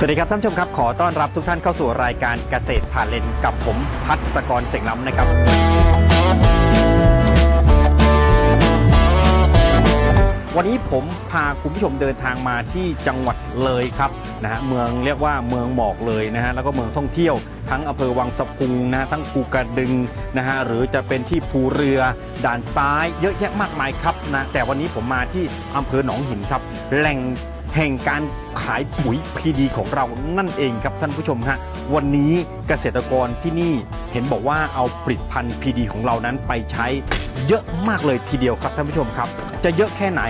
สวัสดีครับท่านผู้ชมครับขอต้อนรับทุกท่านเข้าสู่รายการเกษตรผ่านเลนกับผมพัศกรเสงล้ำนะครับ วันนี้ผมพาคุณผู้ชมเดินทางมาที่จังหวัดเลยครับนะฮะเมืองเรียกว่าเมืองหมอกเลยนะฮะแล้วก็เมืองท่องเที่ยวทั้งอำเภอวังสะพุงนะฮะทั้งภูกระดึงนะฮะหรือจะเป็นที่ภูเรือด่านซ้ายเยอะแยะมากมายครับนะแต่วันนี้ผมมาที่อำเภอหนองหินครับแหล่ง แห่งการขายปุ๋ยพีดีของเรานั่นเองครับท่านผู้ชมฮะวันนี้เกษตรกรที่นี่เห็นบอกว่าเอาผลิตภัณฑ์พีดีของเรานั้นไปใช้เยอะมากเลยทีเดียวครับท่านผู้ชมครับ จะเยอะแค่ไหน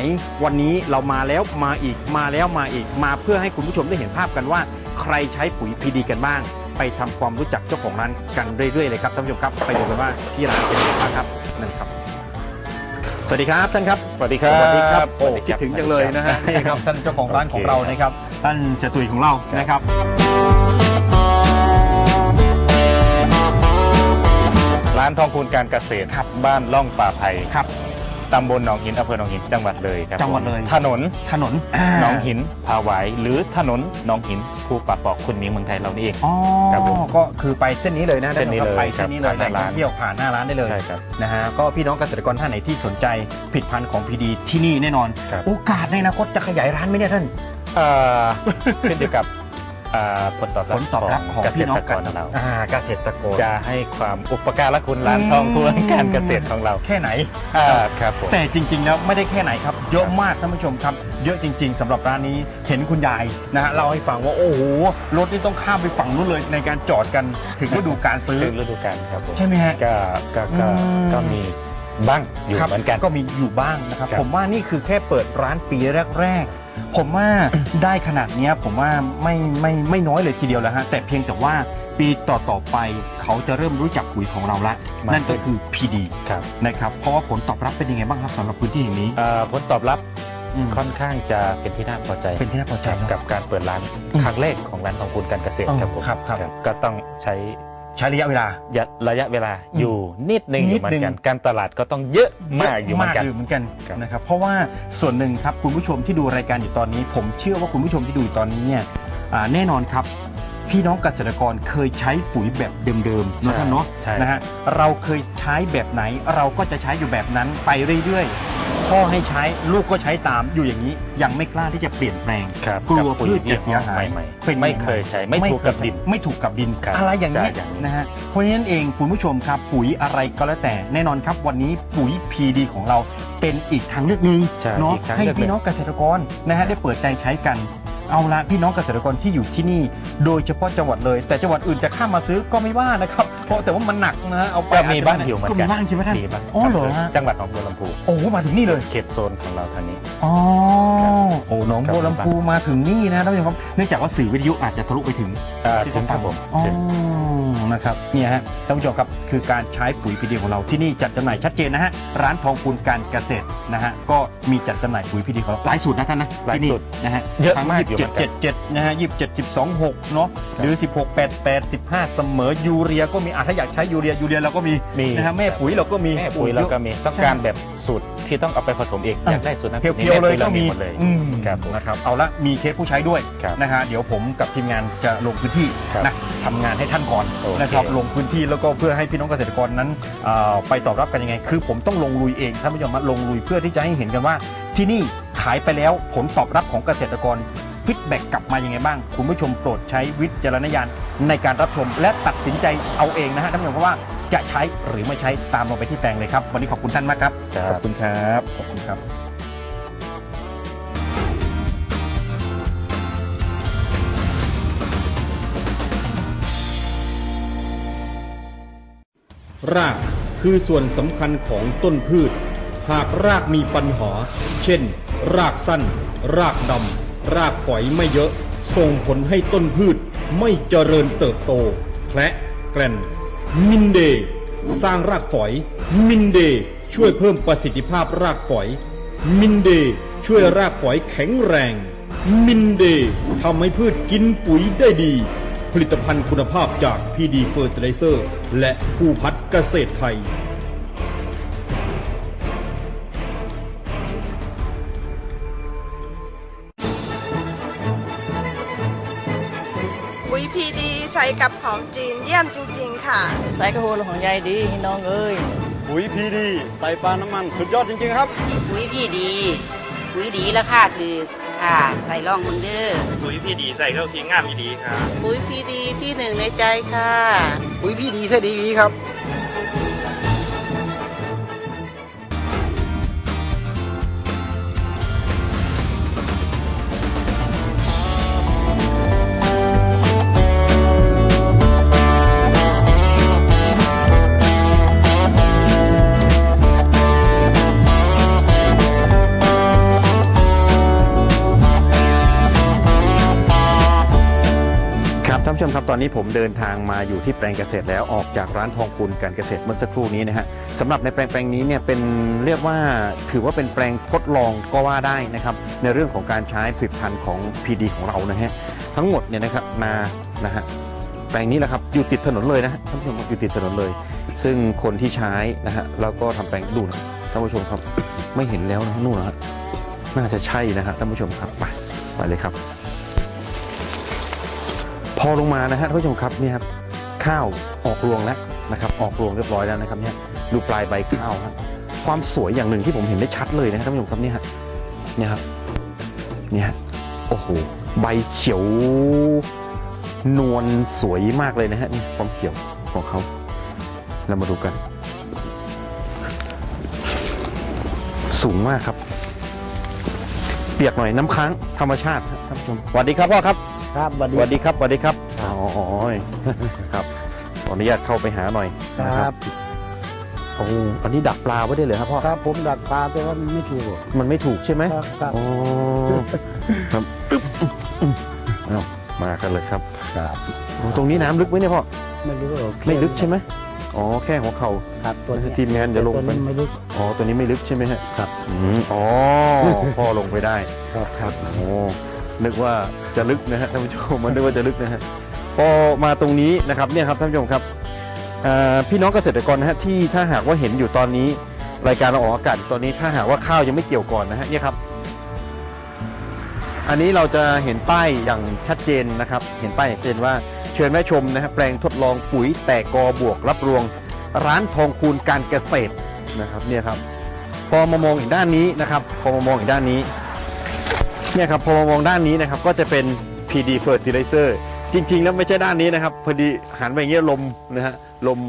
วันนี้เรามาแล้วมาอีกมาแล้วมาอีกมาเพื่อให้คุณผู้ชมได้เห็นภาพกันว่า ใครใช้ปุ๋ยพีดีกันบ้าง ไปทำความรู้จักเจ้าของร้านกันเรื่อยๆเลยครับท่านผู้ชมครับไปดูกันว่าที่ร้านเป็นยังไงบ้างครับนั่นครับ สวัสดีครับท่านครับสวัสดีครับสวัสดีครับโอ้สวัสดีคิดครับถึงจังเลยนะฮะนี่ครับท่านเจ้าของร้านของเรานะครับท่านเสยตุยของเรานะครับร้านทองคูณการเกษตรครับบ้านล่องป่าไผ่ครับ ตำบลหนองหินอำเภอหนองหินจังหวัดเลยครับจังหวัดเลยถนนถนนหนองหินผาหวายหรือถนนหนองหินภูป่าปอกคุณหมิงเมืองไทยเรานี่เอง อ๋อครับผมก็คือไปเส้นนี้เลยนะเส้นนี้เลยไปเส้นนี้เลยครับแหล่งท่องเที่ยวผ่านหน้าร้านได้เลย ใช่ครับ นะฮะก็พี่น้องเกษตรกรท่านไหนที่สนใจผลิดพันธุ์ของพีดีที่นี่แน่นอน ครับ โอกาสในอนาคตจะขยายร้านไหมเนี่ยท่าน เอ่อ ขึ้นอยู่กับเอ่อผลตอบผรับลตอบรับของเกษพี่น้องตรกรของเรา อ่าเกษตรกรจะให้ความอุปการะคุณร้านทองคูณการเกษตรของเราแค่ไหน อ่าครับผม แต่จริง ๆ แล้วไม่ได้แค่ไหนครับ เยอะมากท่านผู้ชมครับ เยอะจริง ๆสำหรับร้านนี้เห็นคุณยายนะฮะเล่าให้ฟังว่าโอ้โหรถนี่ต้องข้ามไปฝั่งนู้นเลยในการจอดกันถึงฤดูการซื้อถึงฤดูกาลครับผมใช่ไหมฮะ ก็ก็ก็อืม ก็มีบ้างอยู่ครับเหมือนกัน ก็มีอยู่บ้างนะครับ ครับผมว่านี่คือแค่เปิดร้านปีแรกๆ ผมว่าได้ขนาดเนี้ยผมว่าไม่ไม่ไม่น้อยเลยทีเดียวแล้วฮะแต่เพียงแต่ว่าปีต่อต่อๆไปเขาจะเริ่มรู้จักปุ๋ยของเราละมากนั่นก็ขึ้นคือ PD ครับนะครับเพราะว่าผลตอบรับเป็นยังไงบ้างครับสำหรับพื้นที่แห่งนี้เอ่อผลตอบรับอืมค่อนข้างจะเป็นที่น่าพอใจเป็นที่น่าพอใจครับเนอะ กับการเปิดร้านอืมครั้งแรกของร้านทองคูณการเกษตรอ๋อครับผมครับครับ ก็ต้องใช้ ใช้ระยะเวลาระยะเวลาอืมอยู่นิดนึงนิอดยู่เหมือนึงนกัน การตลาดก็ต้องเยอะมากอยู่เหมือนกันอยู่เหมือนกันครับนะครับ เพราะว่าส่วนหนึ่งครับคุณผู้ชมที่ดูรายการอยู่ตอนนี้ ผมเชื่อว่าคุณผู้ชมที่ดูอยู่ตอนนี้เนี่ยอ่าแน่นอนครับ พี่น้องเกษตรกรเคยใช้ปุ๋ยแบบเดิมๆเนอะท่านเนาะใช่ นะฮะเราเคยใช้แบบไหนเราก็จะใช้อยู่แบบนั้นไปเรื่อยๆพ่อให้ใช้ลูกก็ใช้ตามอยู่อย่างนี้ ยังไม่กล้าที่จะเปลี่ยนแปลง ครับกลัวกับปุ๋พืชจะเสียหายใหม่เป็นๆไม่เคยใช้ไม่ถูกกับดิน ไม่ถูกกับดินครับอะไรอย่างนี้ยจะอย่างนี้ นะฮะเพราะฉะนั้นเองคุณผู้ชมครับปุ๋ยอะไรก็แล้วแต่แน่นอนครับวันนี้ปุ๋ย PD ของเราเป็นอีกทางเลือกหนึ่ง ใช่เนาะอีกทางให้เลือกหนึ่งพี่น้องเกษตรกรนะฮะได้เปิดใจใช้กัน เอาละพี่น้องเกษตรกรที่อยู่ที่นี่ โดยเฉพาะจังหวัดเลย แต่จังหวัดอื่นจะข้ามมาซื้อก็ไม่ว่านะครับ เพราะแต่ว่ามันหนักนะฮะเอาไปก็มีอจจะบ้างอยู่เหมือนก็กัมีบ้างใช่ไหมท่าน มีบ้างอ๋อเหรอฮะ จังหวัดหนองบัวลำพูโอ้โหมาถึงนี่เลย เขตโซนของเราทางนี้ อ๋อครับโอ้หนองบัวลำพูมาถึงนี่นะท่านผู้ชมครับ เนื่องจากว่าสื่อวิทยุอาจจะทะลุไปถึง เอ่อที่ถึงครับผมอ๋อ ถึง นะครับ เนี่ยฮะ ท่านผู้ชมครับ คือการใช้ปุ๋ยพีดีของเราที่นี่จัดจำหน่ายชัดเจนนะฮะ ร้านทองคูณการเกษตรนะฮะ ก็มีจัดจำหน่ายปุ๋ยพีดีของเราหลายสูตรนะท่านนะหลายที่นี่สูตรนะฮะเยอะทั้งมากอยู่เหมืเจ็อดนกันเจ็ดเจ็ดนะฮะยี่สิบเจ็ดสิบสองหกเนาะ หรือสิบหกแปดแปดสิบห้าเสมอยูเรียก็มีอะถ้าอยากใช้ยูเรียยูเรียเราก็มีมี นะฮะแม่ปุ๋ยเราก็มีแม่ปุ๋ยเราก็มีต้องการแบบสูตรที่ต้องเอาไปผสมเองอะอยากได้สูตรนั้นเพียวๆเลยก็มีหมดเลยอืมครับผมนะครับเอาละมีเคสผู้ใช้ด้วยครับ นะฮะเดี๋ยวผมกับทีมงานจะลงพื้นที่ครับนะทำงานให้ท่านก่อนโอเค นะครับลงพื้นที่แล้วก็เพื่อให้พี่น้องเกษตรกรนั้นเอ่อไปตอบรับกันยังไง คือผมต้องลงลุยเองท่านผู้ชมมาลงลุยเพื่อที่จะให้เห็นกันว่า ที่นี่ขายไปแล้วผลตอบรับของเกษตรกร ฟีดแบ็กกลับมายังไงบ้าง คุณผู้ชมโปรดใช้วิจารณญาณในการรับชม และตัดสินใจเอาเองนะฮะท่านผู้ชมเพราะว่าจะใช้หรือไม่ใช้ตามลงไปที่แปลงเลยครับ วันนี้ขอบคุณท่านมากครับครับขอบคุณครับขอบคุณครับรากคือส่วนสำคัญของต้นพืช หากรากมีปัญหา เช่น รากสั้น รากดำ รากฝอยไม่เยอะ ส่งผลให้ต้นพืชไม่เจริญเติบโตแคละแกลนมินเดย์สร้างรากฝอย มินเดย์ช่วยเพิ่มประสิทธิภาพรากฝอย มินเดย์ช่วยรากฝอยแข็งแรง มินเดย์ทำให้พืชกินปุ๋ยได้ดี ผลิตภัณฑ์คุณภาพจาก PD Fertilizer และผู้พัฒเกษตรไทย กับของจีนเยี่ยมจริง ๆ ค่ะ ใส่กระโหลของยายดีพี่น้องเอ้ยปุ๋ยพีดี ใส่ปลาน้ำมันสุดยอดจริง ๆ ครับปุ๋ยพี่ดีปุ๋ยดีราคาถือค่ะ ใส่ล่องมึงเด้อปุ๋ยพี่ดีใส่เข้าทิ้งงามดีครับปุ๋ยพีดีที่หนึ่งในใจค่ะ ปุ๋ยพีดีใส่ดีครับ ตอนนี้ผมเดินทางมาอยู่ที่แปลงเกษตรแล้วออกจากร้านทองคูณการเกษตรเมื่อสักครู่นี้นะฮะสำหรับในแปลงแปลงนี้เนี่ยเป็นเรียกว่าถือว่าเป็นแปลงทดลองก็ว่าได้นะครับในเรื่องของการใช้ผลิตภัณฑ์ของ PD ของเรานะฮะทั้งหมดเนี่ยนะครับมานะฮะแปลงนี้แหละครับอยู่ติดถนนเลยนะฮะท่านผู้ชมครับอยู่ติดถนนเลย ซึ่งคนที่ใช้นะฮะแล้วก็ทำแปลงดูนะท่านผู้ชมครับไม่เห็นแล้วนะนู่นนะฮะน่าจะใช่นะฮะท่านผู้ชมครับไปไปเลยครับ พอลงมานะฮะท่านผู้ชมครับเนี่ยครับข้าวออกรวงแล้วนะครับ ออกรวงเรียบร้อยแล้วนะครับเนี่ยดูปลายใบข้าวครับความสวยอย่างหนึ่งที่ผมเห็นได้ชัดเลยนะครับท่านผู้ชมครับเนี่ยฮะเนี่ยครับเนี่ยฮะโอ้โหใบเขียวนวลสวยมากเลยนะฮะนี่ความเขียวของเขาเรามาดูกัน สูงมากครับ เปียกหน่อยน้ำค้างธรรมชาติครับท่านผู้ชมสวัสดีครับพ่อครับ ครับสวัสสดีวัสดีครับสวัสดีครับอ๋อครับขออนุญาตเข้าไปหาหน่อยนะครับโอ้อันนี้ดักปลาไว้ได้เลยครับพ่อครับผมดักปลาแต่ว่ามันไม่ถูกมันไม่ถูกใช่ไหมครับครับ โอ้ครับเอามากันเลยครับครับ โอ้ตรงนี้น้ำลึกไหมเนี่ยพ่อไม่รู้ว่าไม่ลึกใช่ไหมอ๋อแค่หัวเข่าครับตัวนี้ทีมงานจะลงตัวไป นี้ไม่ลึก อ๋อ ตัวนี้ไม่ลึกใช่ไหมฮะครับ อืมอ๋อ พ่อลงไปได้ ครับครับ โอ้ นึกว่าจะลึกนะฮะท่านผู้ชมมันนึกว่าจะลึกนะฮะพอมาตรงนี้นะครับเนี่ยครับท่านผู้ชมครับพี่น้องเกษตรกรนะฮะที่ถ้าหากว่าเห็นอยู่ตอนนี้รายการเราออกอากาศตอนนี้ถ้าหากว่าข้าวยังไม่เกี่ยวก่อนนะฮะเนี่ยครับ อันนี้เราจะเห็นป้ายอย่างชัดเจนนะครับ เห็นป้ายอย่างชัดเจนว่าเชิญแม่ชมนะฮะแปลงทดลองปุ๋ยแตกกอบวกรับรวง ร้านทองคูณการเกษตรนะครับเนี่ยครับพอมามองอีกด้านนี้นะครับ พอมามองอีกด้านนี้ เนี่ยครับพอมามองด้านนี้นะครับก็จะเป็น PD Fertilizer จริง ๆ แล้วไม่ใช่ด้านนี้นะครับ พอดีหันไปอย่างเงี้ยลมนะฮะลม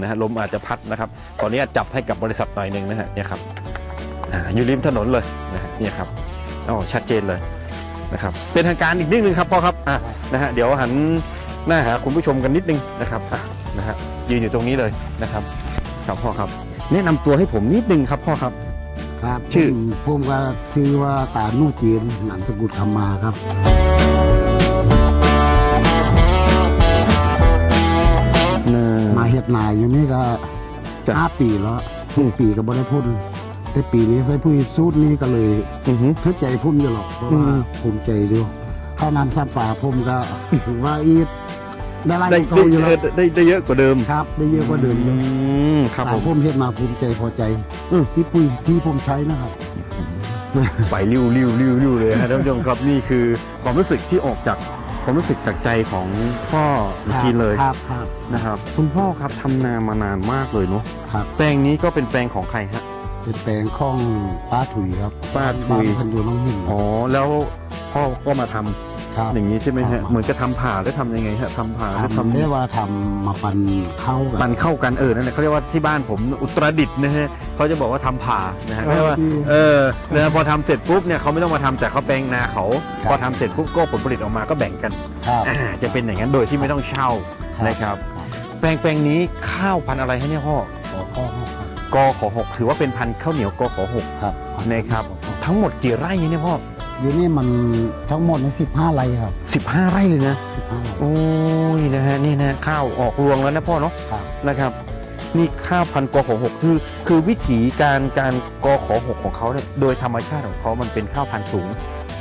นะฮะลมอาจจะพัดนะครับตอนนี้จับให้กับบริษัทหน่อยหนึ่งนะฮะเนี่ยครับอยู่ริมถนนเลยนะฮะเนี่ยครับอ๋อชัดเจนเลยนะครับเป็นทางการอีกนิดนึงครับพ่อครับอะนะฮะเดี๋ยวหันหน้าหาคุณผู้ชมกันนิดนึงนะครับอะนะฮะยืนอยู่ตรงนี้เลยนะครับครับพ่อครับ แนะนำตัวให้ผมนิดนึงครับพ่อครับ ครับชื่อผมผมก็ชื่อว่าตาลู่จีนหนันสกุลคำมาครับมาเฮ็ดนาอยู่นี่ก็จ้ะห้าปีแล้วทุกปีก็บ่ได้พ่นแต่ปีนี้ใส่ปุ๋ยสูตรนี้ก็เลยอือฮึเข้าใจพุ่มอยู่หรอกเพราะว่าอืมภูมิใจด้วยข้าวน้ำซับป่าผมก็ถือว่าอีท ได้ไล่ได้เก่าได้อยู่แล้วได้ได้เยอะกว่าเดิมครับ ได้เยอะกว่าเดิมอยู่มครับตาผมผมเฮ็ดมาภูมิใจพอใจอืม ที่ปุ๋ยที่ผมใช้นะครับ ไปริ้วริ้วริ้วริ้วเลยฮะท่านผู้ชมครับนี่คือความรู้สึกที่ออกจากความรู้สึกจากใจของพ่อจีนเลยครับครับนะครับคุณพ่อครับทำนามานานมากเลยเนาะครับแปลงนี้ก็เป็นแปลงของใครฮะ เป็นแปลงข้องป้าถุยครับป้าถุย บ้นพันอยู่น้องหินอ๋อแล้วพ่อก็มาทำ ครับอย่างนี้ใช่ไหมครัฮะบเหมือนจะทำผ่าหรือทำยังไงฮะทำผ่าหรือทำทำได้ว่าทำมาปันเข้ากัมันเข้ากันเออนั่นแหละเขาเรียกว่าที่บ้านผมอุตรดิตถ์นะฮะเขาจะบอกว่าทำผ่านะฮะเออเรียกว่าดีเออนะพอทำเสร็จปุ๊บเนี่ยเขาไม่ต้องมาทำแต่เขาแปลงนาเขา ครับ พอทำเสร็จปุ๊บก็ผลผลิตออกมาก็แบ่งกันครับอ่าจะเป็นอย่างนั้นโดยที่ไม่ต้องเช่าครับนะครับ แปลงแปลงนี้ข้าวพันธุ์อะไรฮะเนี่ยพ่อขอข้อครับกขอหกถือว่าเป็นพันธุ์ข้าวเหนียวกขอหกครับนะครับ ทั้งหมดกี่ไร่เนี่ยพ่อ อยู่นี่มันทั้งหมดในสิบห้าไร่ครับ 15 ไร่เลยนะสิบห้าไร่โอ้ยนะฮะนี่นะข้าวออกรวงแล้วนะพ่อเนาะครับ นะครับนี่ข้าวพันธุ์กขอหกคือ คือวิถีการการกขอหกของเขาเนี่ยโดยธรรมชาติของเขามันเป็นข้าวพันธุ์สูง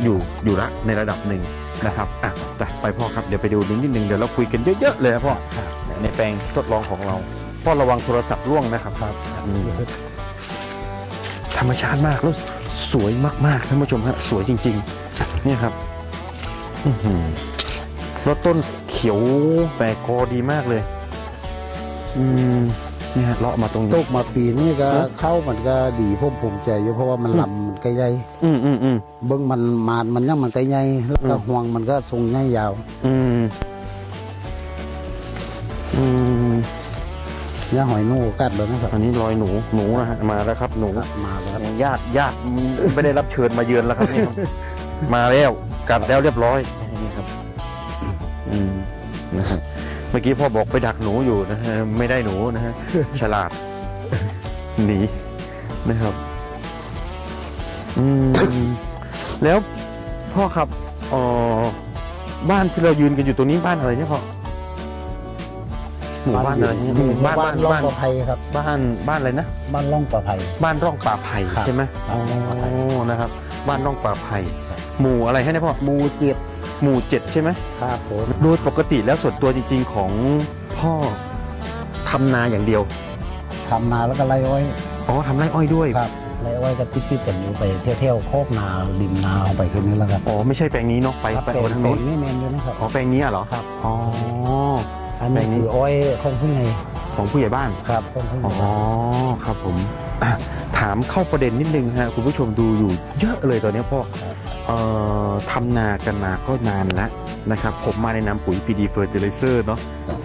อยู่อยู่ละในระดับหนึ่งนะครับอะไปไปพ่อครับเดี๋ยวไปดูนิดนึงเดี๋ยวเราคุยกันเยอะๆเลยนะพ่อครับในแปลงทดลองของเราพ่อระวังโทรศัพท์ร่วงนะครับครับธรรมชาติมากแล้ว สวยมากๆท่านผู้ชมฮะสวยจริงๆเนี่ยครับอื้อหือแล้วต้นเขขียวแปลกคอดีมากเลย อืมเนี่ยฮะเลาะมาตรงตนี้กมาปีนี้ก็ฮะเข้ามันก็ดีผมภูมิใจอยู่เพราะว่ามันลำมันก็ใหญ่อืมอืมอืมเบิ้งมันมานมันยังมันก็ใหญ่แล้วก็อืมห่วงมันก็ทรงใหญ่ยาว อืม ย่าหอยนูกัดเลยนะครับอันนี้รอยหนูหนูนะฮะมาแล้วครับหนูครับมาแล้วครับญาติญาติไม่ได้รับเชิญมาเยือนแล้วครับนี่ครับมาแล้วกัดแล้วเรียบร้อยนี่ครับอืมนะฮะเมื่อกี้พ่อบอกไปดักหนูอยู่นะฮะไม่ได้หนูนะฮะฉลาดหนีนะครับอืมแล้วพ่อครับเอ่อบ้านที่เรายืนกันอยู่ตรงนี้บ้านอะไรเนี่ยพ่อ หมู่บ้านอะไรเนี่ยหมู่บ้านบ้าบ้านนล่องบ้านประไพครับ บ้านบ้านอะไรนะ บ้านล่องประไพ บ้านร่องป่าไผ่ครับใช่ไหมบ้านร่องป่าไผ่นะครับ บ้านร่องป่าไผ่ครับหมู่อะไรให้นะพ่อหมูเจ็ดหมู่เจ็ดใช่ไหมครับผมโดยปกติแล้วส่วนตัวจริง ๆ ของพ่อทำนาอย่างเดียวทำนาแล้วก็ไล่อ้อยอ๋อทำไร่อ้อยด้วยครับไล่อ้อยก็ติดๆกันอยู่ไปเที่ยวๆโคกนาริมนาเอาไปแค่นี้แล้วครับอ๋อไม่ใช่แปลงนี้เนาะไปครับไปเป็นเอาทางเป็โน้นนนี่แมนอยู่นะครับอ๋อแปลงนี้อะเหรอครับอ๋อ อันนี้แปลงนี้คืออ้อยของผู้ใหญ่ของผู้ใหญ่บ้านครับของผู้ใหอ๋ญ่อครับผมอะถามเข้าประเด็นนิดนึงฮะคุณผู้ชมดูอยู่เยอะเลยตอนนี้พ่อครับเอ่อทำนากันมาก็นานแล้วนะครับผมมาในนามปุ๋ย PD Fertilizer เนาะ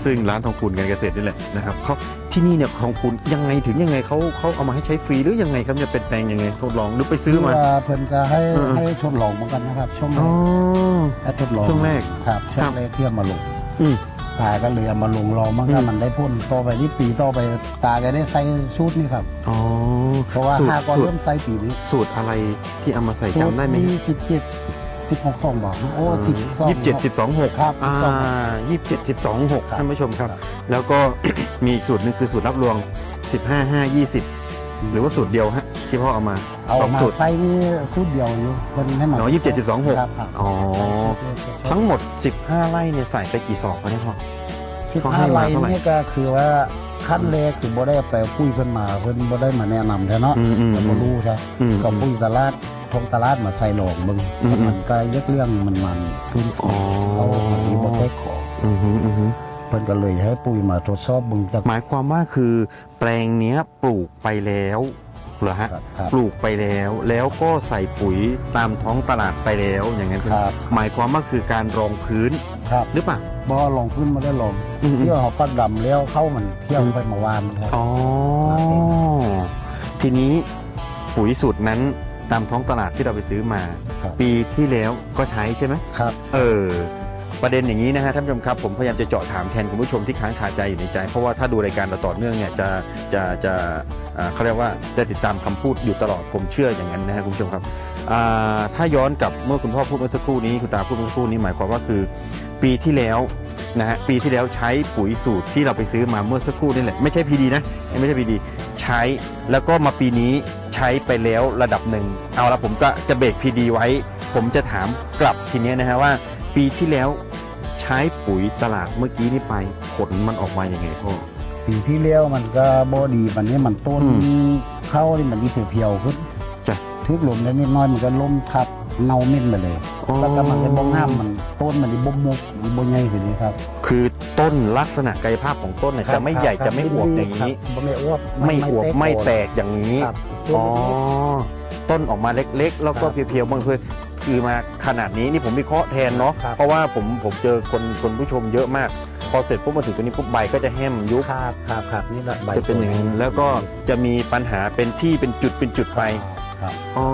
ซึ่งร้านทองคุณการเกษตรนี่แหละนะครับเขาที่นี่เนี่ยทองคุณยังไงถึงยังไงเขาเขาเอามาให้ใช้ฟรีหรือยังไงครับจะเป็นแปลงยังไงทดลองหรือไปซื้อมาคือว่าเพิ่นก็ให้เออให้ทดลองเหมือนกันนะครับช่วงแรอ๋อกให้ทดลองช่วงแรกครับช่วครังบแรกเที่ยมมาลงอืม ตาก็เลยเอามาลงรอมันก็อืมมันได้พ่นต่อไปนี่ปีต่อไปตาก็ได้ใส่ชุดนี่ครับ อ๋อเพราะว่าสูตรห้าก่อนสูตรเริ่มใส่ปีนี้สูตรอะไรที่เอามาใส่จำได้ไหมมีสิบเจ็ดสิบหกสองบอกโอ้สิบสอง ยี่สิบเจ็ดสิบสองหกครับอ่า12ยี่สิบเจ็ดสิบสองหกครับท่านผู้ชมครับ ครับ แล้วก็ มีอีกสูตรหนึงคือสูตรรับรวงสิบห้าห้ายี่สิบ หรือว่าสูตรเดียวฮะที่พ่อเอามาเอาสองมาสูตรใส่นี่ชุดเดียวอยู่เพิ่นให้มาอ๋อ27 12 6ครับครับอ๋อทั้ทั้งงหมด 15 ไร่เนี่ยใส่ไปกี่ซองคะเนี่ยพ่อ สิบเขาให้ห้ามาไร่เท่าไหร่นี่ก็คือว่าขั้นแรกคือบ่ได้ไปคุยเพิ่นมาเพิ่นบ่ได้มาแนะนำแท้เนาะอืมอืมแต่อืบ่มรู้ใช่อืมก็คุยตลาดทงตลาดมาใส่หลอกเบิ่งอืมแต่มันก็ยักเรื่องมันมันทุนอ๋อเขามันมีบ่ได้ขอ อืมฮึอืมฮึเพิ่นก็เลยให้ปุ๋ยมาทดสอบเบิ่งจากหมายความว่าคือแปลงเนี้ยปลูกไปแล้วเหรอฮะครับครับปลูกไปแล้ว แล้วก็ใส่ปุ๋ยตามท้องตลาดไปแล้วอย่างนั้นใช่ไหมครับ หมายความว่าคือการรองพื้นครับหรือเปล่า บ่ลงขึ้นมาได้ลงอืม เที่ยวเขาปักดำแล้วเข้ามันเที่ยวไปเมื่อวานครับ อ๋อ ทีนี้ปุ๋ยสูตรนั้นตามท้องตลาดที่เราไปซื้อมา ครับ ปีที่แล้วก็ใช้ใช่ไหมครับ เออ ประเด็นอย่างนี้นะฮะท่านผู้ชมครับผมพยายามจะเจาะถามแทนคุณผู้ชมที่ค้างคาใจอยู่ในใจ เพราะว่าถ้าดูรายการเราต่อเนื่องเนี่ยจะจะจะอ่าเขาเรียกว่าจะติดตามคำพูดอยู่ตลอดผมเชื่ออย่างนั้นนะฮะคุณผู้ชมครับอ่าถ้าย้อนกลับเมื่อคุณพ่อพูดเมื่อสักครู่นี้คุณตาพูดเมื่อสักครู่นี้หมายความว่าคือ ปีที่แล้วนะฮะปีที่แล้วใช้ปุ๋ยสูตรที่เราไปซื้อมาเมื่อสักครู่นี่แหละไม่ใช่พีดีนะไม่ใช่พีดีใช้แล้วก็มาปีนี้ใช้ไปแล้วระดับหนึ่งเอาละผมก็จะเบรกพีดีไว้ ผมจะถามกลับทีเนี้ยนะฮะว่า ปีที่แล้ว ใช้ปุ๋ยตลาดเมื่อกี้นี่ไปผลมันออกมาอย่างไงพ่อปีที่แล้วมันก็บ่ดีมันนี้มันต้นอืมเข้านี่มันดีเพียวๆขึ้นจ้ะทึกลมได้นิดน้อยมันก็ล้มทับเน่าเม็ดไปเลยแล้วก็มันก็บ่งามมันต้นมันนี่บ่มุกบ่ใหญ่ขึ้นนี้ครับ คือต้นลักษณะกายภาพของต้นเนี่ยจะไม่ใหญ่ครับจะไม่อวบอย่างนี้นี้บ่ไม่อวบไม่อวบไม่แตกกอย่างนี้ครับอ๋อต้นออกมาเล็กๆ แล้วก็ครับเพียวๆบางที คือมาขนาดนี้นี่ผมวิเคราะห์แทนเนาะครับเพราะว่าผมผมเจอคนคนผู้ชมเยอะมาก พอเสร็จปุ๊บมาถึงตัวนี้ปุ๊บใบก็จะแห้มยุบครับครับครับนี่แหละใบจะเป็นอย่างนี้แล้วก็จะมีปัญหาเป็นที่เป็นจุดเป็นจุดไป ค รับ อ๋อ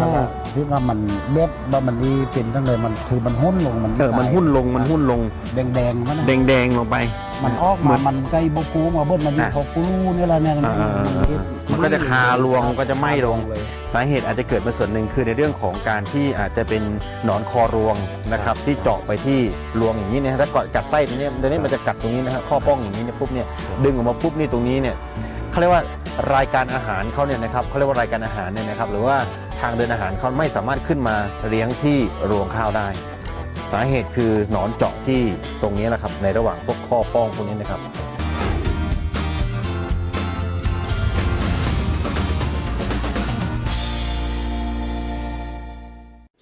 แล้วก็ที่ว่ามันเบ็ดว่ามันดีเป็นตั้งเลยมันคือมันหุ้นลงมันเออ มันหุ้นลง มันหุ้นลง แดงๆมันแดงๆลงไป มันออกเหมืมาอนมันใกล้บ่ฟูมาเบิ้ลมันอยู่อะเขากูรู้นี่แหละเนี่ยอ่ามันก็จะคาลวงก็จะไหม้ลง เลย สาเหตุอาจจะเกิดมาส่วนหนึ่งคือในเรื่องของการที่อาจจะเป็นหนอนคอรวงนะครับที่เจาะไปที่รวงอย่างนี้นะฮะถ้าเกาะกัดไส้ตรงเนี้ยตรงนี้มันจะกัดตรงนี้นะฮะข้อป้องอย่างนี้เนี่ยปุ๊บเนี่ยดึงออกมาปุ๊บนี่ตรงนี้เนี่ย เขาเรียกว่ารายการอาหารเขาเนี่ยนะครับเขาเรียกว่ารายการอาหารเนี่ยนะครับหรือว่าทางเดินอาหารเขาไม่สามารถขึ้นมาเลี้ยงที่รวงข้าวได้ สาเหตุคือหนอนเจาะที่ตรงนี้แหละครับในระหว่างพวกข้อป้องพวกนี้นะครับ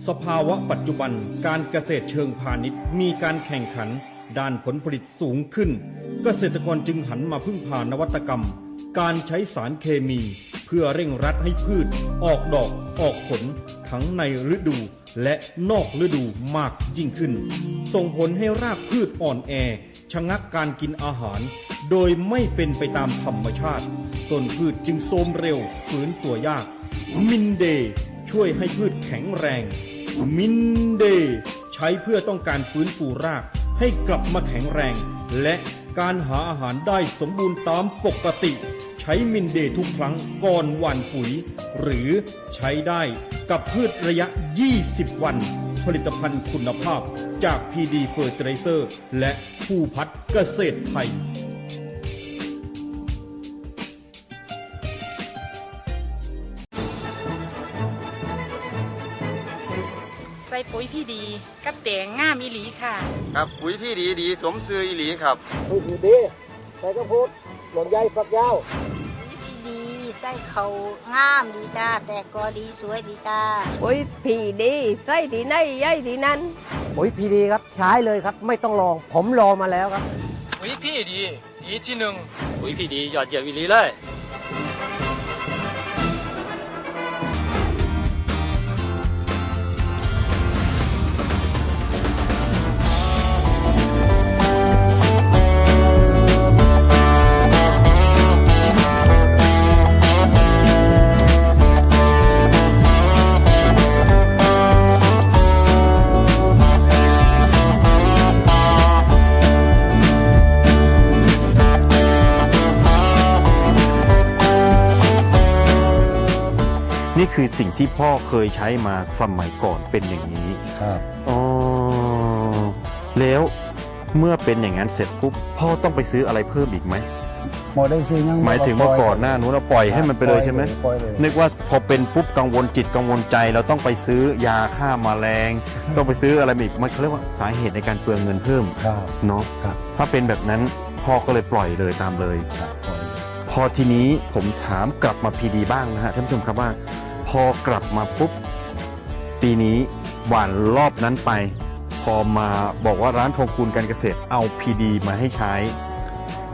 สภาวะปัจจุบันการเกษตรเชิงพาณิชย์ มีการแข่งขัน ด้านผลผลิตสูงขึ้น เกษตรกรจึงหันมาพึ่งพานวัตกรรม การใช้สารเคมีเพื่อเร่งรัดให้พืช ออกดอกออกผลทั้งในฤดูและนอกฤดูมากยิ่งขึ้น ส่งผลให้รากพืชอ่อนแอ ชะงักการกินอาหาร โดยไม่เป็นไปตามธรรมชาติ ต้นพืชจึงโทรมเร็วฝืนตัวยาก มินเดย์ช่วยให้พืชแข็งแรง มินเดย์ใช้เพื่อต้องการฟื้นฟูราก ให้กลับมาแข็งแรง และการหาอาหารได้สมบูรณ์ตามปกติ ใช้มินเดย์ทุกครั้งก่อนหว่านปุ๋ย หรือใช้ได้กับพืชระยะ 20 วัน ผลิตภัณฑ์คุณภาพจาก PD Fertilizer และผู้พัฒเกษตรไทย กับแตงง่ามอีหลีค่ะ ครับปุ๋ยพี่ดีดีสมซื้ออีหลีครับปุ๋ยดีใส่กระพุดหลงใหญ่ฝักยาวดีใส่เขางามดีจ้า แต่ก็ดีสวยดีจ้าปุ๋ยพี่ดีใส่ที่ไหนย่อยที่นั่นปุ๋ยพีดีครับใช้เลยครับไม่ต้องลองผมลองมาแล้วครับปุ๋ยพี่ดีดีที่หนึ่งปุ๋ยพี่ดียอดเยี่ยมอีหลีเลย นี่คือสิ่งที่พ่อเคยใช้มาสมัยก่อนเป็นอย่างนี้ครับ อ๋อแล้วเมื่อเป็นอย่างนั้นเสร็จปุ๊บพ่อต้องไปซื้ออะไรเพิ่มอีกไหมหมดได้ซื้อยังหมายถึงว่าก่อนหน้านู้นเราปล่อยให้มันไปเลยใช่ไหมปล่อยเลยนึกว่าพอเป็นปุ๊บกังวลจิตกังวลใจ เราต้องไปซื้อยาฆ่ามาแมลง ต้องไปซื้ออะไรมาอีกมันเขาเรียกว่าสาเหตุในการเปลืองเงินเพิ่มครับเนาะครับ ถ้าเป็นแบบนั้นพ่อก็เลยปล่อยเลยตามเลย ครับปล่อย พอทีนี้ผมถามกลับมาพีดีบ้างนะฮะท่านผู้ชมครับว่า พอกลับมาปุ๊บ ปีนี้หวานรอบนั้นไป พอมาบอกว่าร้านทงคูณการเกษตรเอาพีดีมาให้ใช้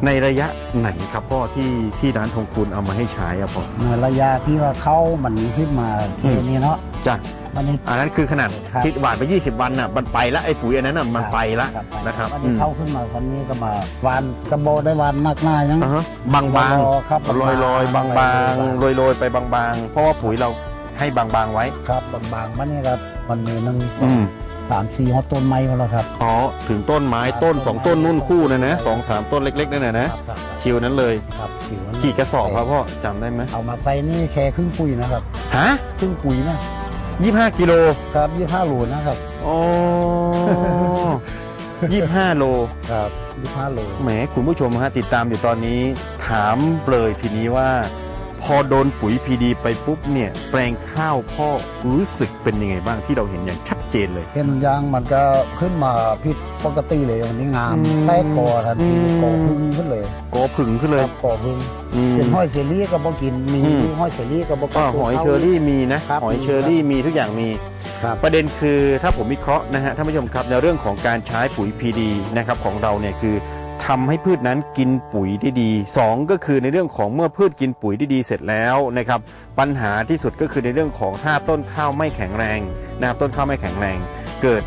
ในระยะไหนครับพ่อที่ที่ร้านทงคูณเอามาให้ใช้อะพ่อในระยะที่ว่าเข้ามันขึ้นมาเคอืมนี้เนาะจ้ะ วันนี้ อันนั้นคือขนาดครับ ที่หวานไป 20 วันน่ะมันไปละไอ้ปุ๋ยอันนั้นน่ะมันไปละครับไปนะครับวันอืนี้มเข้าขึ้นมาคนนี้ก็มาหวานกระโบได้หวานมากหน้ายังอ่าฮะบางบางรอครับลอยลอยบางบางโรยโรยๆไปบางบางๆเพราะว่าปุ๋ยเราให้บางบางๆไว้ ครับบางๆมันนี่ครับมันมีหนึ่งสอืองมสามสี่หัวต้นไม้มาแล้วครับ อ๋อถึงต้นไม้ต้นสองต้นนู่นคู่นะนะสองสามต้นเล็กๆนั่นน่ะนะครับคิวนั้นเลย ครับผิวมันกี่กระสอบครับพ่อจำได้ไหมเอามาใส่นี่แค่ครึ่งปุ๋ยนะครับฮะครึ่งปุ๋ยนะ ยี่ห้ากิโลครับยี่ห้าโลนะครับอ๋อยี่ห้าโล ครับยี่ห้าโล แหมคุณผู้ชมฮะติดตามอยู่ตอนนี้ถามเลยทีนี้ว่า พอโดนปุ๋ยพีดีไปปุ๊บเนี่ยแปลงข้าวพ่อรู้สึกเป็นยังไงบ้างที่เราเห็นอย่างชัดเจนเลย เห็นยางมันก็ขึ้นมาผิดปกติเลยวันนี้งามอืม แตกกอทันทีอืมกอพึ่งขึ้นเลยโกผึ่งขึ้นเลยครับกอพึ่งอืม เป็นห้อยเซรี่ก็บ่กินมีอืม ห้อยเซรี่ก็บ่กิก็น หอยเชอรี่มีนะครับหอยเชอรี่มีทุกอย่างมี ครับ ประเด็นคือถ้าผมวิเคราะห์นะฮะท่านผู้ชมครับในเรื่องของการใช้ปุ๋ย PD นะครับของเราเนี่ยคือ ทำให้พืชนั้นกินปุ๋ยได้ดีสองก็คือในเรื่องของเมื่อพืชกินปุ๋ยได้ดีเสร็จแล้วนะครับปัญหาที่สุดก็คือในเรื่องของถ้าต้นข้าวไม่แข็งแรงนะครับต้นข้าวไม่แข็งแรง เกิด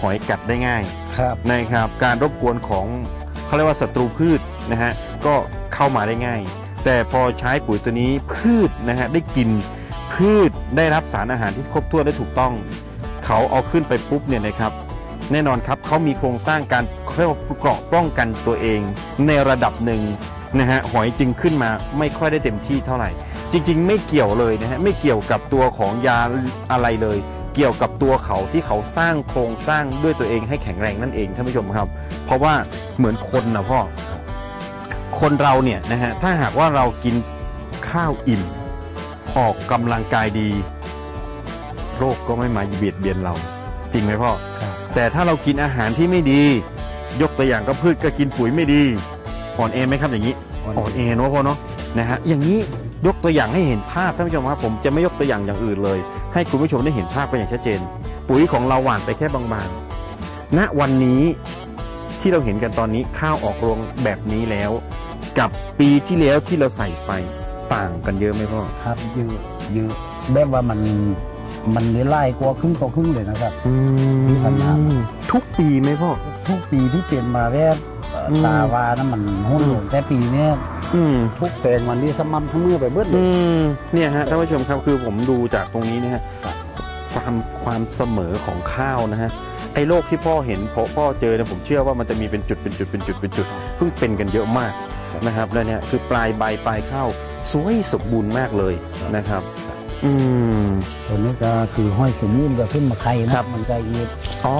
หอยกัดได้ง่ายครับนะครับการรบกวนของเขาเรียกว่าศัตรูพืชนะฮะก็เข้ามาได้ง่าย แต่พอใช้ปุ๋ยตัวนี้พืชนะฮะได้กินพืชได้รับสารอาหารที่ครบถ้วนและถูกต้อง เขาเอาขึ้นไปปุ๊บเนี่ยนะครับ แน่นอนครับเขามีโครงสร้างการเรียกว่าเกราะป้องกันตัวเอง ในระดับหนึ่งนะฮะหอยจึงขึ้นมาไม่ค่อยได้เต็มที่เท่าไหร่ จริง ๆ ไม่เกี่ยวเลยนะฮะไม่เกี่ยวกับตัวของยาอะไรเลย เกี่ยวกับตัวเขาที่เขาสร้างโครงสร้างด้วยตัวเองให้แข็งแรงนั่นเองท่านผู้ชมครับ เพราะว่าเหมือนคนนะพ่อคนเราเนี่ยนะฮะถ้าหากว่าเรากินข้าวอิ่มออกกำลังกายดี โรคก็ไม่มาเบียดเบียนเรา จริงไหมพ่อ แต่ถ้าเรากินอาหารที่ไม่ดี ยกตัวอย่างก็พืชก็กินปุ๋ยไม่ดีอ่อนแอไหมครับอย่างนี้อ่อนแอเนอะพ่อเนาะนะฮะอย่างนี้ยกตัวอย่างให้เห็นภาพท่านผู้ชมครับผมจะไม่ยกตัวอย่างอย่างอื่นเลย ให้คุณผู้ชมได้เห็นภาพกันอย่างชัดเจน ปุ๋ยของเราหว่านไปแค่บางๆณวันนี้ที่เราเห็นกันตอนนี้ข้าวออกรวงแบบนี้แล้ว กับปีที่แล้วที่เราใส่ไปต่างกันเยอะไหมพ่อครับเยอะเยอะแบบว่ามัน มันไล่กว่าครึ่งต่อครึ่งเลยนะครับ อืมีสัญญาณ ทุกปีไหมพ่อ ทุกปีที่เปลี่ยนมาแค่เอ่ออม ตาวานะมันหุ้นลงแต่ปีเนี้ยอืม ทุกแปลงมันนี่สม่ำเสมอไปเบิดเลอืย มเนี่ยฮะท่านผู้ชมครับคือผมดูจากตรงนี้นะฮะครับ ความความเสมอของข้าวนะฮะไอ้โรคที่พ่อเห็นพอพ่อเจอเนี่ยผมเชื่อว่ามันจะมีเป็นจุดเป็นจุดเป็นจุดเป็นจุดเพิ่งเป็นกันเยอะมากนะครับแล้วเนี่ยคือปลายใบปลายข้าวสวยสมบูรณ์มากเลยนะครับ อืม ตัวนี้ก็คือห้อยสมูนก็ขึ้นมาไข่นะครับ มันก็อีกอ๋อ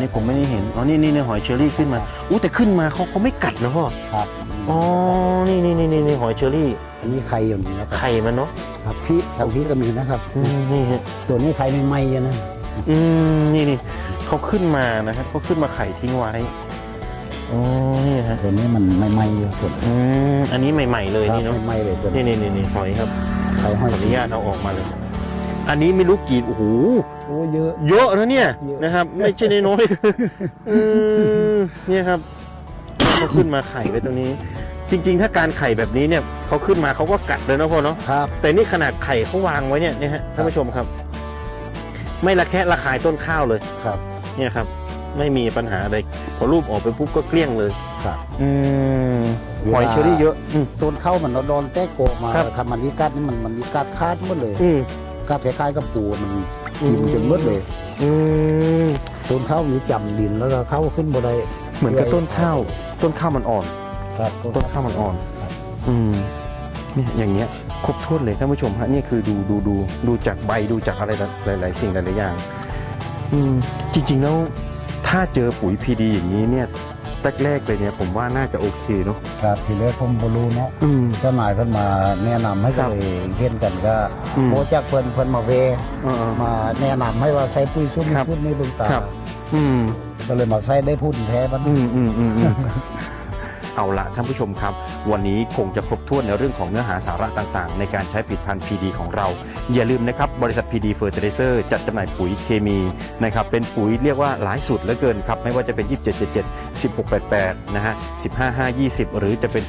นี่ผมไม่ได้เห็น อ๋อ นี่นี่ในหอยเชอรี่ขึ้นมา อู้แต่ขึ้นมาเขาเขาไม่กัดนะพ่อ ครับอ๋อนี่นี่นี่นี่หอยเชอรี่ อันนี้ไข่อย่างนี้นะครับไข่มันเนาะครับพี่ทางพี่ก็มีนะครับ อืมนี่ฮะ ตัวนี้ไข่ใหม่ๆอะนะอืม นี่นี่เขาขึ้นมานะครับเขาขึ้นมาไข่ทิ้งไว้ อ๋อ นี่ฮะ ตัวนี้มันใหม่ๆอยู่ตัวนี้อืม อันนี้ใหม่ ๆเลยนี่ครัเนาะบใหม่ๆเลยตัวนี่นี้นี่นี่นี่หอยครับ ไข่ห้อยขออนุญาตเอาออกมาเลย อันนี้ไม่รู้กี่โอ้โหโอ้เยอะ เยอะนะเนี่ยเยอะนะครับ ไม่ใช่น้อยๆอืมเนี่ยครับเขาขึ้นมาไข่ไว้ตรงนี้ จริง ๆ ถ้าการไข่แบบนี้เนี่ยเขาขึ้นมาเขาก็กัดเลยนะพ่อเนาะครับ แต่นี่ขนาดไข่เขาวางไว้เนี่ยเนี่ยฮะท่านผู้ชมครับ ไม่ระแคะระคายต้นข้าวเลย ครับ เนี่ยครับ ไม่มีปัญหาอะไรพอรูปออกไปปุ๊บก็เกลี้ยงเลยครับ อืมหอยเชอรี่เยอะอืม ต้นเข้ามันโดนแต้โกะมาครับ ทำมันนี้กัดนี่มันมันนี้กัดคาดหมดเลยอืม กัดคล้ายๆกับปูมันกินจนหมดเลยอืมต้นข้าวมีจำดินแล้วก็เข้าขึ้นบนไดเหมือนกับต้นข้าว ต้นข้าวมันอ่อน ครับต้นข้าวมันอ่อน อืมเนี่ยอย่างเงี้ย ครบถ้วนเลยท่านผู้ชมฮะนี่คือดูดูดูดูจากใบดูจากอะไรหลายๆสิ่งหลายๆอย่าง อืม จริง ๆ แล้วถ้าเจอปุ๋ยพีดีอย่างนี้เนี่ย แรกๆเลยเนี่ยผมว่าน่าจะโอเคเนาะครับทีแรกผมบ่รู้เนาะอืม เจ้านายเพิ่นมาแนะนำให้ครัก็บเลยเห็นกันก็อืมโมจากเพิ่นเพิ่นมาเวเออมาแนะนำให้ว่าใช้ปุ๋ยชุดนี้ครับชุดนี้เบิ่งตาครับอืม ก็เลยมาใช้ได้พุ่นแท้มันอืมอืมอืมอืม เอาละท่านผู้ชมครับ วันนี้คงจะครบถ้วนในเรื่องของเนื้อหาสาระต่างๆ ในการใช้ผลิตภัณฑ์ PD ของเรา อย่าลืมนะครับบริษัท PD Fertilizer จัดจำหน่ายปุ๋ยเคมีนะครับเป็นปุ๋ยเรียกว่าหลายสูตรเหลือเกินครับไม่ว่าจะเป็น 2777 1688 นะฮะ 15520 หรือจะเป็น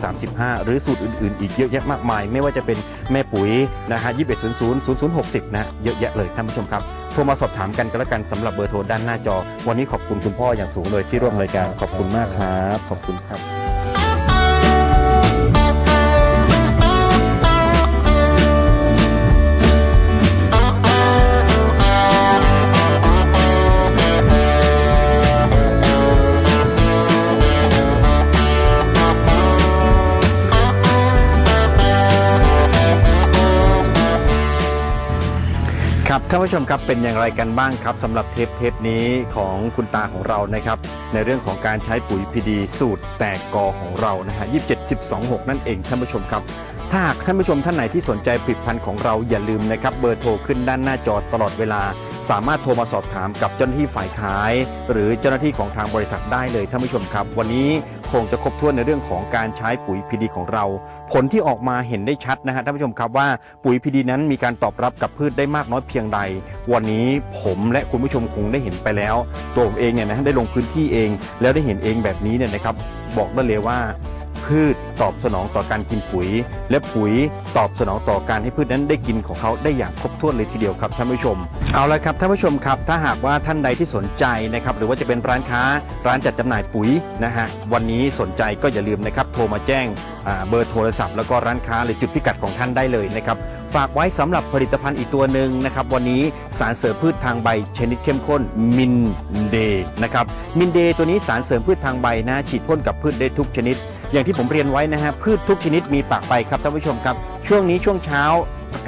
14735 หรือสูตรอื่นๆ อีกเยอะแยะมากมาย ไม่ว่าจะเป็น แม่ปุ๋ยนะฮะ2100 0060นะฮะเยอะแยะเลยท่านผู้ชมครับโทรมาสอบถามกันก็แล้วกันสำหรับเบอร์โทรด้านหน้าจอ วันนี้ขอบคุณคุณพ่ออย่างสูงเลยที่ร่วมรายการขอบคุณมากครับขอบคุณครับ ครับท่านผู้ชมครับเป็นอย่างไรกันบ้างครับสำหรับเทปเทปนี้ของคุณตาของเรานะครับ ในเรื่องของการใช้ปุ๋ยพีดีสูตรแตกกอของเรานะฮะยี่สิบเจ็ดสิบสองหกนั่นเองท่านผู้ชมครับ ถ้าหากท่านผู้ชมท่านไหนที่สนใจผลิตภัณฑ์ของเราอย่าลืมนะครับเบอร์โทรขึ้นด้านหน้าจอตลอดเวลา สามารถโทรมาสอบถามกับเจ้าหน้าที่ฝ่ายขาย หรือเจ้าหน้าที่ของทางบริษัทได้เลยท่านผู้ชมครับ วันนี้คงจะครบถ้วนในเรื่องของการใช้ปุ๋ยพีดีของเรา ผลที่ออกมาเห็นได้ชัดนะฮะท่านผู้ชมครับว่าปุ๋ยพีดีนั้นมีการตอบรับกับพืชได้มากน้อยเพียงใด วันนี้ผมและคุณผู้ชมคงได้เห็นไปแล้ว ตัวผมเองเนี่ยนะได้ลงพื้นที่เอง แล้วได้เห็นเองแบบนี้เนี่ยนะครับบอกได้เลยว่า พืชตอบสนองต่อการกินปุ๋ย และปุ๋ยตอบสนองต่อการให้พืชนั้นได้กินของเขาได้อย่างครบถ้วนเลยทีเดียวครับท่านผู้ชม เอาละครับท่านผู้ชมครับ ถ้าหากว่าท่านใดที่สนใจนะครับหรือว่าจะเป็นร้านค้าร้านจัดจำหน่ายปุ๋ยนะฮะวันนี้สนใจก็อย่าลืมนะครับโทรมาแจ้งเบอร์โทรศัพท์แล้วก็ร้านค้าหรือจุดพิกัดของท่านได้เลยนะครับฝากไว้สำหรับผลิตภัณฑ์อีกตัวหนึ่งนะครับวันนี้สารเสริมพืชทางใบชนิดเข้มข้นมินเดนะครับมินเดตัวนี้สารเสริมพืชทางใบนะฉีดพ่นกับพืชได้ทุกชนิด อย่างที่ผมเรียนไว้นะฮะพืชทุกชนิดมีปากไปครับท่านผู้ชมครับ ช่วงนี้ช่วงเช้า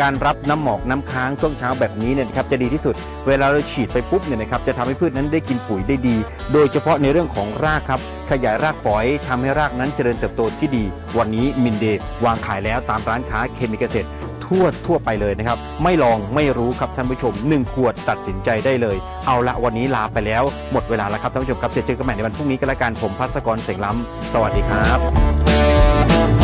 การรับน้ำหมอกน้ำค้างช่วงเช้าแบบนี้เนี่ยนะครับจะดีที่สุด เวลาเราฉีดไปปุ๊บเนี่ยนะครับจะทำให้พืชนั้นได้กินปุ๋ยได้ดี โดยเฉพาะในเรื่องของรากครับ ขยายรากฝอยทำให้รากนั้นเจริญเติบโตที่ดี วันนี้มินเดย์วางขายแล้วตามร้านค้าเคมีเกษตร ทั่วทั่วไปเลยนะครับ ไม่ลองไม่รู้ครับท่านผู้ชม 1 ขวดตัดสินใจได้เลย เอาละวันนี้ลาไปแล้วหมดเวลาแล้วครับท่านผู้ชมครับจะเจอกันใหม่ในวันพรุ่งนี้ก็แล้วกันผมพัสกรเสงล้ำสวัสดีครับ